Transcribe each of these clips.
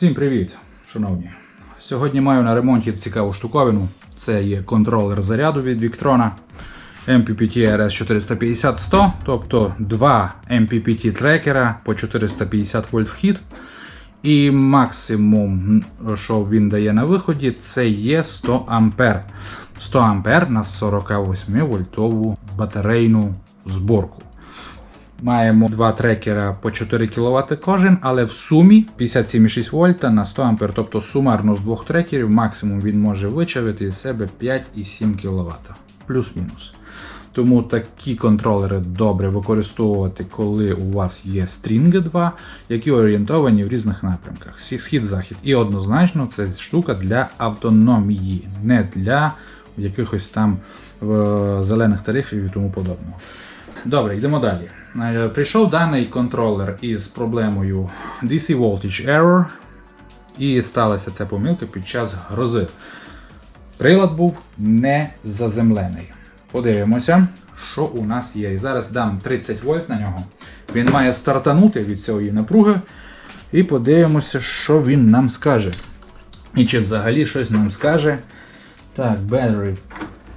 Всім привіт, шановні. Сьогодні маю на ремонті цікаву штуковину. Це є контролер заряду від Victron MPPT RS450-100, тобто два MPPT трекера по 450 вольт вхід. І максимум, що він дає на виході, це є 100 ампер. 100 ампер на 48 вольтову батарейну зборку. Маємо два трекера по 4 кВт кожен, але в сумі 57,6 вольта на 100 А. Тобто сумарно з двох трекерів максимум він може вичавити із себе 5,7 кВт. Плюс-мінус. Тому такі контролери добре використовувати, коли у вас є стрінги 2, які орієнтовані в різних напрямках. Схід-захід. І однозначно це штука для автономії, не для якихось там е, зелених тарифів і тому подобного. Добре, йдемо далі. Е, Прийшов даний контролер із проблемою DC Voltage Error, і сталася ця помилка під час грози. Прилад був не заземлений. Подивимося, що у нас є. І зараз дам 30 вольт на нього. Він має стартанути від цієї напруги. І подивимося, що він нам скаже. І чи взагалі щось нам скаже. Так, battery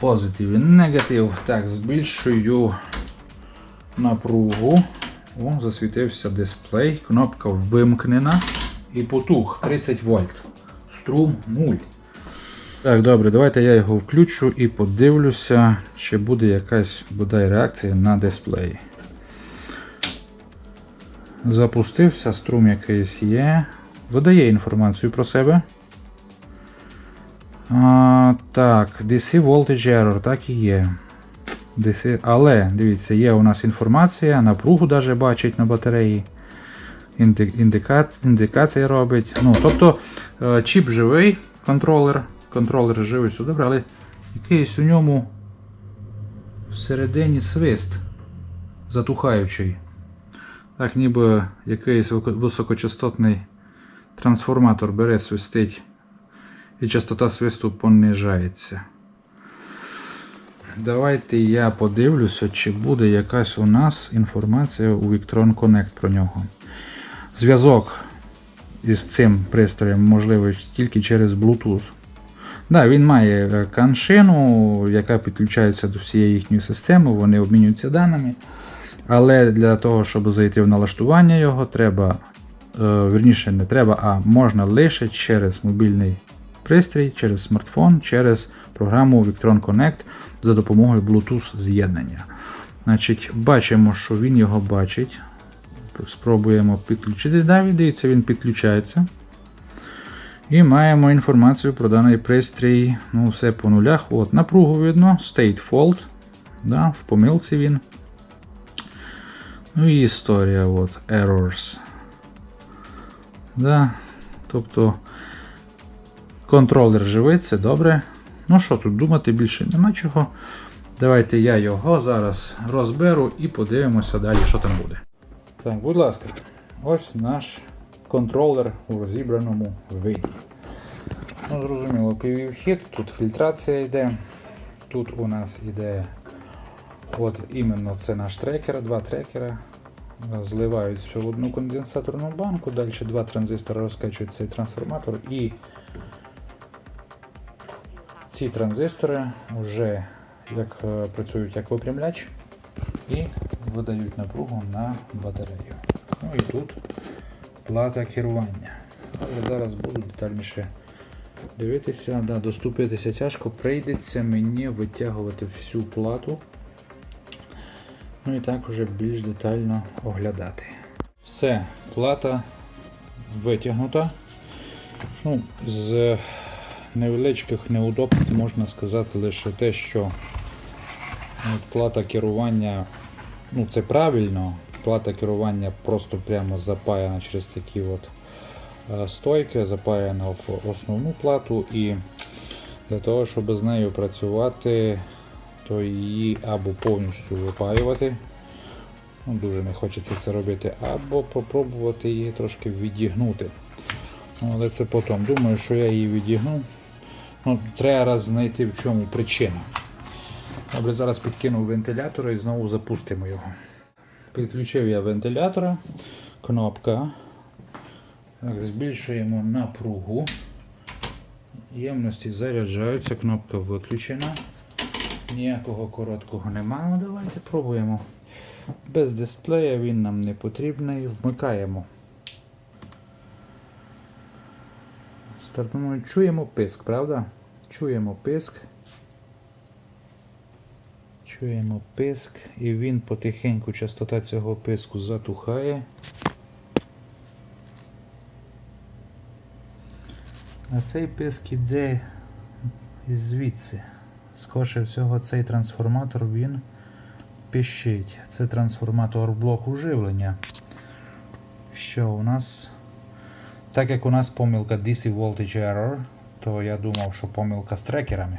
positive і negative. Так, збільшую напругу. О, засвітився дисплей. Кнопка вимкнена. І потух 30 вольт. Струм 0. Так, добре, давайте я його включу і подивлюся, чи буде якась бодай реакція на дисплеї. Запустився, струм якийсь є. Видає інформацію про себе. А, так, DC Voltage Error, так і є. Але, дивіться, є у нас інформація, напругу даже бачить на батареї. Інди- індикація робить. Ну, тобто е, чіп живий, контролер. Контролер живий, все добре, але якийсь у ньому всередині свист затухаючий. Так, ніби якийсь високочастотний трансформатор бере свистить, і частота свисту понижається. Давайте я подивлюся, чи буде якась у нас інформація у Victron Connect про нього. Зв'язок із цим пристроєм можливий тільки через Bluetooth. Да, він має е, каншину, яка підключається до всієї їхньої системи, вони обмінюються даними. Але для того, щоб зайти в налаштування його, треба, е, вірніше, не треба, а можна лише через мобільний пристрій, через смартфон, через програму Victron Connect за допомогою Bluetooth з'єднання. Значить, Бачимо, що він його бачить. Спробуємо підключити. Да, дивіться, він підключається. І маємо інформацію про даний пристрій. Ну, все по нулях. От, напругу видно, state fault. Да, в помилці він. Ну і історія, от, errors. Да, тобто контролер живий, це добре. Ну що тут думати більше нема чого. Давайте я його зараз розберу і подивимося далі, що там буде. Так, будь ласка, ось наш контролер у розібраному виді. Ну, зрозуміло, PV-вхід, тут фільтрація йде. Тут у нас йде от іменно це наш трекер, два трекера. Зливають все в одну конденсаторну банку, далі два транзистори розкачують цей трансформатор і ці транзистори вже як е, працюють як випрямляч і видають напругу на батарею. Ну і тут плата керування. Але зараз буду детальніше дивитися, да, доступитися тяжко, прийдеться мені витягувати всю плату. Ну і так вже більш детально оглядати. Все, плата витягнута. Ну, з невеличких неудобств можна сказати лише те, що от плата керування, ну це правильно, плата керування просто прямо запаяна через такі от е, стойки, запаяна в основну плату і для того, щоб з нею працювати, то її або повністю випаювати. Ну, дуже не хочеться це робити, або попробувати її трошки відігнути. Ну, Але це потім. Думаю, що я її відігну. Ну, Треба раз знайти в чому причина. Добре, зараз підкину вентилятора і знову запустимо його. Підключив я вентилятора, кнопка Так, збільшуємо напругу. Ємності заряджаються, кнопка виключена. Ніякого короткого немає. Ну, давайте пробуємо. Без дисплея він нам не потрібний. Вмикаємо. Стартуємо. Чуємо писк, правда? Чуємо писк. Чуємо писк, і він потихеньку частота цього писку затухає. А цей писк іде звідси. Скорше всього, цей трансформатор він пищить. Це трансформатор блоку живлення. Що у нас? Так як у нас помилка DC Voltage Error, то я думав, що помилка з трекерами.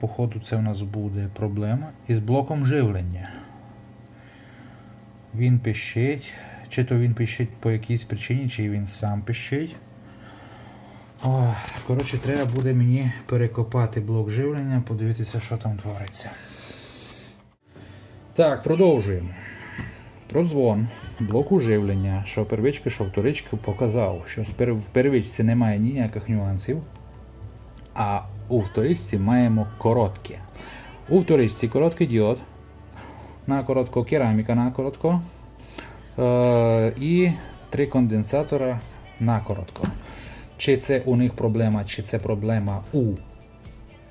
Походу, це у нас буде проблема із блоком живлення. Він пищить, чи то він пищить по якійсь причині, чи він сам пищить. Коротше, треба буде мені перекопати блок живлення, подивитися, що там твориться. Так, продовжуємо. Продзвон блоку живлення, що первички, що вторички показав, що в первичці немає ніяких нюансів, а у вторичці маємо коротке. У вторичці короткий діод, на коротко кераміка на коротко е- і три конденсатора на коротко. Чи це у них проблема, чи це проблема у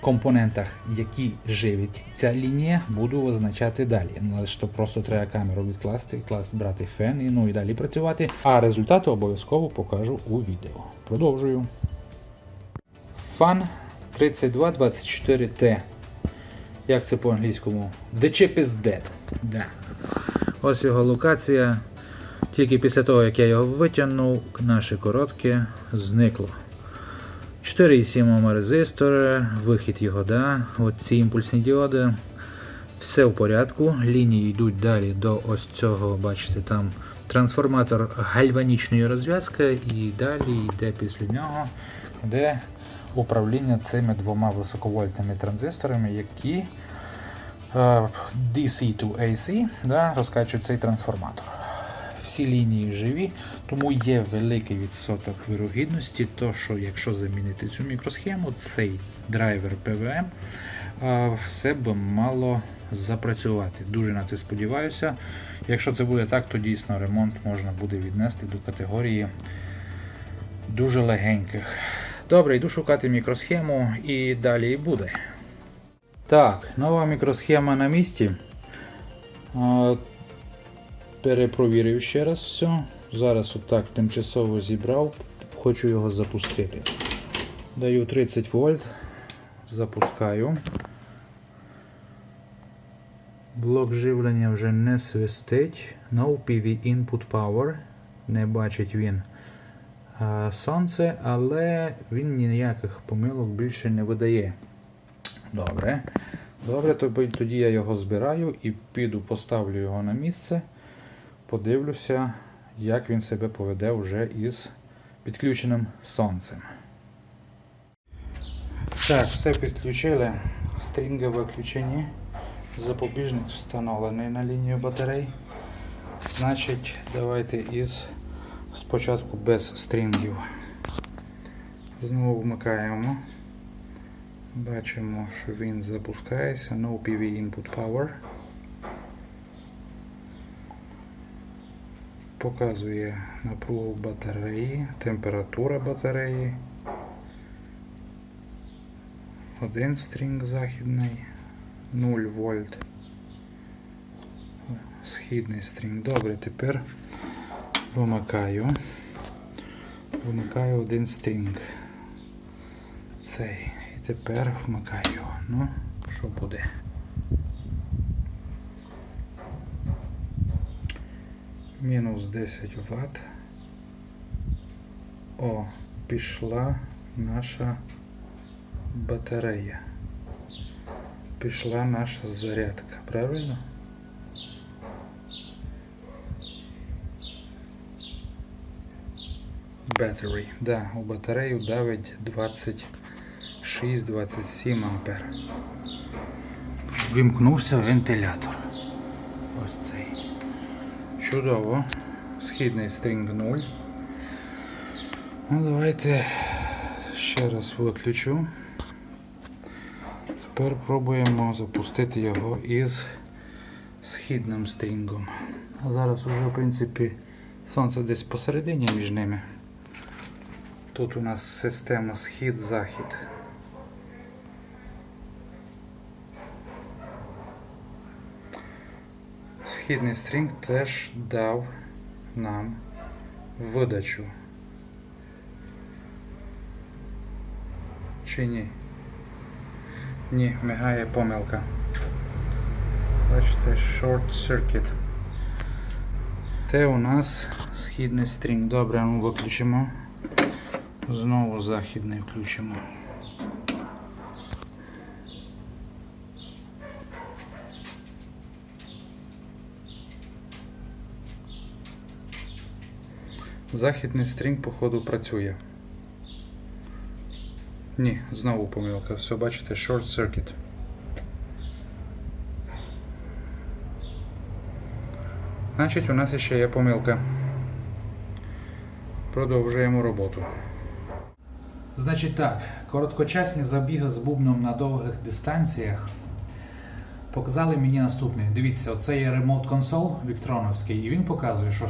компонентах, які живить ця лінія, буду визначати далі. Ну, Але ж просто треба камеру відкласти, класти, брати фен і ну і далі працювати. А результати обов'язково покажу у відео. Продовжую. Fan 3224T. Як це по-англійському? The chip is dead. Да. Ось його локація. Тільки після того, як я його витягнув, наше коротке зникло. 4,7 Ом резистори, вихід його, да, от ці імпульсні діоди. Все в порядку. Лінії йдуть далі до ось цього, бачите, там трансформатор гальванічної розв'язки і далі йде після нього, де управління цими двома високовольтними транзисторами, які е, DC to AC да, розкачують цей трансформатор. Всі лінії живі, тому є великий відсоток вирогідності, то що якщо замінити цю мікросхему, цей драйвер PWM, все б мало запрацювати. Дуже на це сподіваюся. Якщо це буде так, то дійсно ремонт можна буде віднести до категорії дуже легеньких. Добре, йду шукати мікросхему і далі і буде. Так, нова мікросхема на місці. Перепровірив ще раз все. Зараз отак тимчасово зібрав, хочу його запустити. Даю 30 вольт, запускаю. Блок живлення вже не свистить. No PV Input Power. Не бачить він а, сонце, але він ніяких помилок більше не видає. Добре. Добре, тоді я його збираю і піду поставлю його на місце. Подивлюся, як він себе поведе вже із підключеним сонцем. Так, все підключили. Стрінги виключені. Запобіжник встановлений на лінію батарей. Значить, давайте із спочатку без стрінгів. Знову вмикаємо. Бачимо, що він запускається. No PV Input Power. Показує напругу батареї, температура батареї. Один стрінг західний, 0 вольт. Східний стрінг. Добре, тепер вимикаю. Вимикаю один стрінг. Цей. І тепер вмикаю його. Ну, що буде? Мінус 10 Вт. О, пішла наша батарея. Пішла наша зарядка, правильно? Battery. Да, у батарею давить 26-27 ампер. Вимкнувся вентилятор. Чудово. Східний стрінг 0. Ну, давайте ще раз виключу. Тепер пробуємо запустити його із східним стрінгом. А зараз уже, в принципі, сонце десь посередині між ними. Тут у нас система схід-захід. Східний стрінг теж дав нам видачу. Чи ні? Ні, мигає помилка. Бачите, short circuit. Це у нас східний стрінг. Добре, ну виключимо. Знову західний включимо. Західний стрінг, походу, працює. Ні, знову помилка. Все, бачите, short circuit. Значить, у нас ще є помилка. Продовжуємо роботу. Значить так, короткочасні забіги з бубном на довгих дистанціях показали мені наступне. Дивіться, оце є ремонт консол Віктроновський, і він показує, що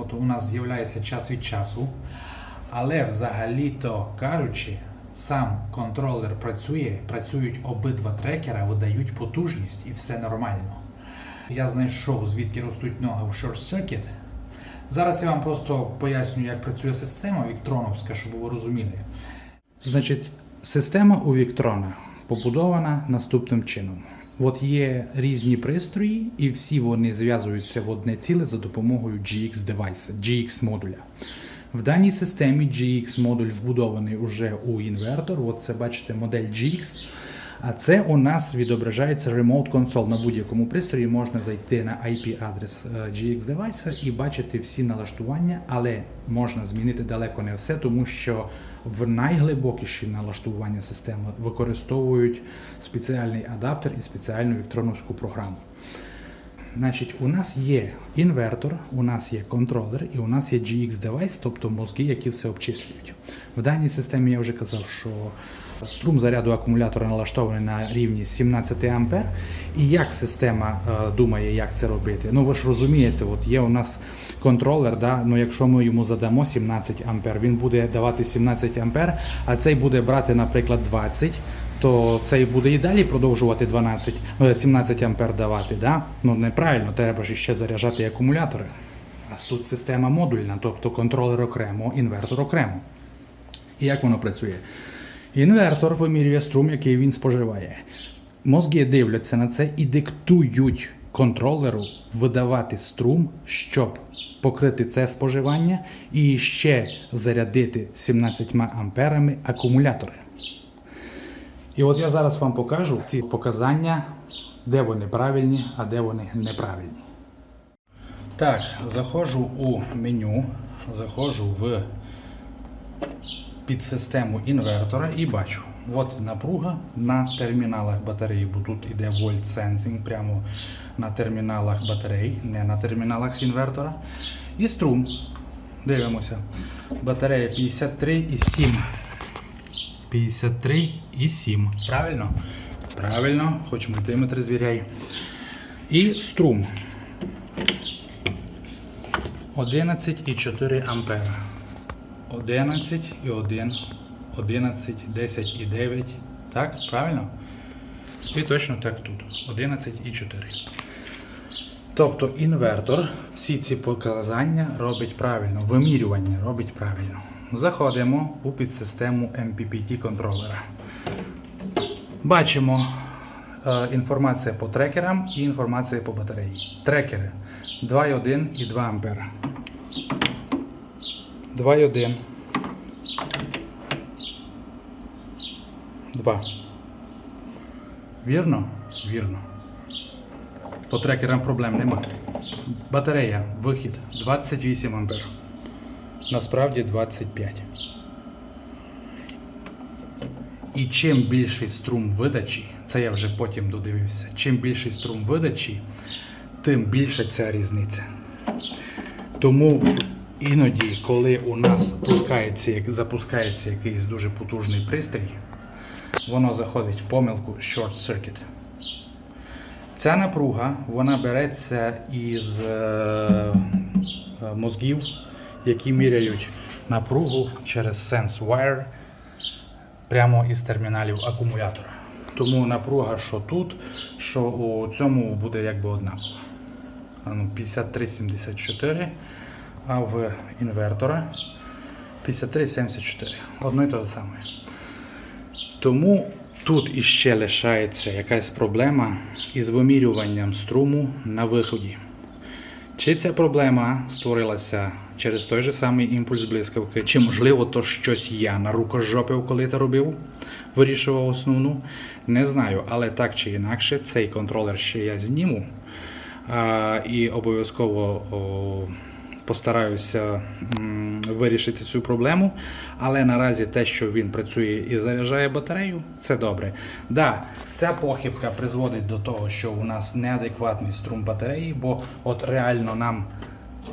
от у нас з'являється час від часу. Але взагалі-то кажучи, сам контролер працює, працюють обидва трекера, видають потужність і все нормально. Я знайшов, звідки ростуть ноги у short circuit. Зараз я вам просто поясню, як працює система Віктроновська, щоб ви розуміли. Значить, система у Віктрона побудована наступним чином. От є різні пристрої, і всі вони зв'язуються в одне ціле за допомогою GX девайса, GX модуля. В даній системі GX модуль вбудований уже у інвертор. От це бачите модель GX. А це у нас відображається Remote Console. На будь-якому пристрої можна зайти на IP-адрес е, GX девайса і бачити всі налаштування, але можна змінити далеко не все, тому що в найглибокіші налаштування системи використовують спеціальний адаптер і спеціальну електроновську програму. Значить, у нас є інвертор, у нас є контролер і у нас є GX девайс, тобто мозги, які все обчислюють. В даній системі я вже казав, що струм заряду акумулятора налаштований на рівні 17 А. І як система е, думає, як це робити? Ну ви ж розумієте, от є у нас контролер, да? ну якщо ми йому задамо 17 А, він буде давати 17 А, а цей буде брати, наприклад, 20 то цей буде і далі продовжувати 12, е, 17 ампер давати. Да? Ну неправильно, треба ж ще заряджати акумулятори. А тут система модульна, тобто контролер окремо, інвертор окремо. І як воно працює? Інвертор вимірює струм, який він споживає. Мозги дивляться на це і диктують контролеру видавати струм, щоб покрити це споживання і ще зарядити 17 амперами акумулятори. І от я зараз вам покажу ці показання, де вони правильні, а де вони неправильні. Так, заходжу у меню, заходжу в підсистему інвертора і бачу, от напруга на терміналах батареї, бо тут іде Volt Sensing прямо на терміналах батарей, не на терміналах інвертора. І струм. Дивимося. Батарея 53,7. 53,7. Правильно? Правильно, хоч мультиметр звіряй. І струм. 11,4 ампера. 11 і 1, 11, 10 і 9. Так, правильно? І точно так тут. 11 і 4. Тобто інвертор всі ці показання робить правильно, вимірювання робить правильно. Заходимо у підсистему MPPT контролера. Бачимо е, інформація по трекерам і інформація по батареї. Трекери 2,1 і 2 ампера. 2,1. 2. Вірно? Вірно. По трекерам проблем немає. Батарея, вихід 28 ампер. Насправді 25. І чим більший струм видачі, це я вже потім додивився, чим більший струм видачі, тим більша ця різниця. Тому Іноді, коли у нас пускається, запускається якийсь дуже потужний пристрій, воно заходить в помилку short circuit. Ця напруга вона береться із е, е, мозгів, які міряють напругу через Sense Wire прямо із терміналів акумулятора. Тому напруга, що тут, що у цьому буде якби. Ну, 53,74, а в інвертора 53,74. Одно і те саме. Тому тут іще лишається якась проблема із вимірюванням струму на виході. Чи ця проблема створилася через той же самий імпульс блискавки, чи можливо то щось я на рукожопив, коли це робив, вирішував основну, не знаю. Але так чи інакше, цей контролер ще я зніму а, і обов'язково о, постараюся вирішити цю проблему. Але наразі те, що він працює і заряджає батарею, це добре. Да, ця похибка призводить до того, що у нас неадекватний струм батареї, бо от реально нам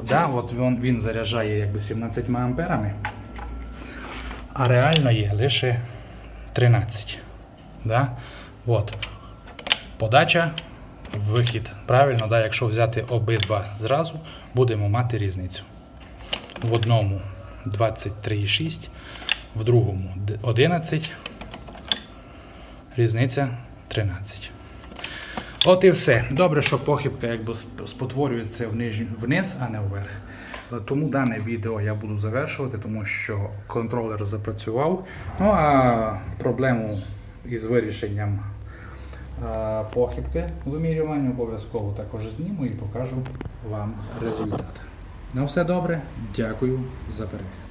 да, от він, він заряджає якби 17 амперами, а реально є лише 13. Да? От. Подача, вихід. Правильно, да? якщо взяти обидва зразу, будемо мати різницю. В одному 23,6, в другому 11, різниця 13. От і все. Добре, що похибка якби спотворюється вниз, а не вверх. Тому дане відео я буду завершувати, тому що контролер запрацював. Ну а проблему із вирішенням похибки вимірювання обов'язково також зніму і покажу вам результат. На все добре, дякую за перегляд.